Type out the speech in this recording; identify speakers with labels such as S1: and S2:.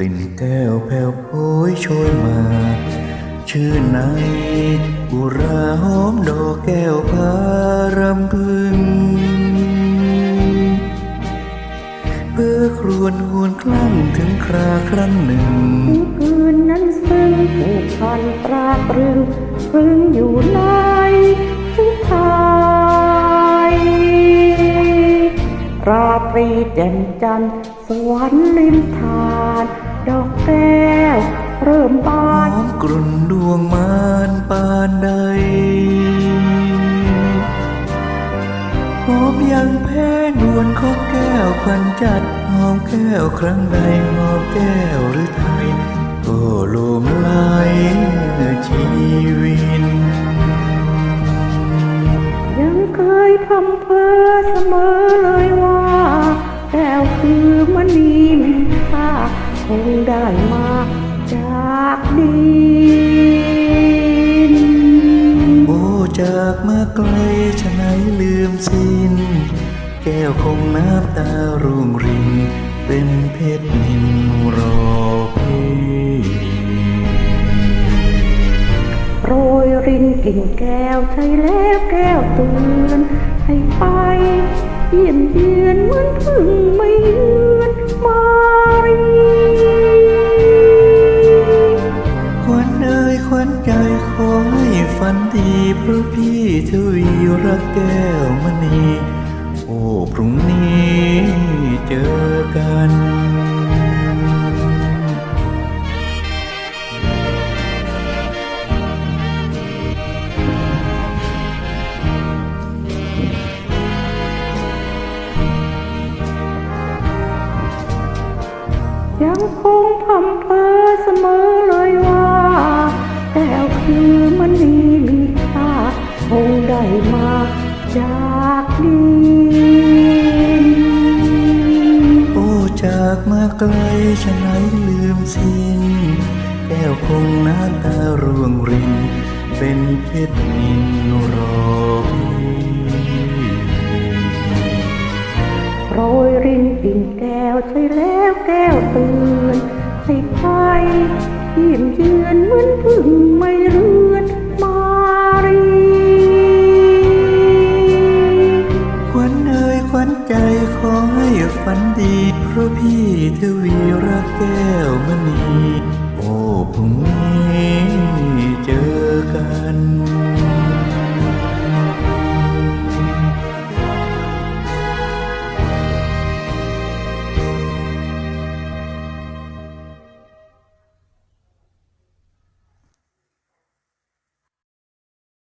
S1: กลิ่นแก้วแผ่วโพยโชยมา ชื่นในบุราหอมดอกแก้วพารำพึง เพื่อครวนหวนคลั่งถึงคราครั้งหนึ่ง
S2: คืนนั้นซึ่งผูกพันตราตรึงพึงอยู่ใน ตรีแจ่มจันทร์สวรรค์ลิมทาน ดอกแก้วเริ่มบา
S1: นกรุ่นดวงมานปานใดหอมยังแพ้นวลของแก้วควันจัดหอมแก้วครั้งใดหอมแก้วหรือไทยก็ลมไหลชีวิน
S2: ยังเคยทำเพ้อเสมอเลย งได้มาจากดิน
S1: โอ้จากเมาไกลฉะไหนลืมสิ้น แก้วคงน้ำตาร่วงริน เป็นเพชรนินรอพี่
S2: โรยรินกลิ่นแก้วใช่แล้วแก้วเตือนให้ไปเยี่ยมเยือนเหมือนพึ่งไม่เยือนมา
S1: พระพี่ทวีรักแก้วมณี โอ้ พรุ่งนี้เจอกัน
S2: ยังคงพำเพอเสมอ ไก
S1: ลฉะไหนลืมสิ้นแก้วคงน้ำตาร่วงริน เป็นเพชรนินรอพี่
S2: โรยรินกลิ่นแก้วใช่แล้วแก้วตือนให้ไปยี่ยมเยือนเหมือนพึ่งไม่เรื
S1: ฝันดีเพราะพี่ทวีรักแก้วมณีโอ้พรุ่งนี้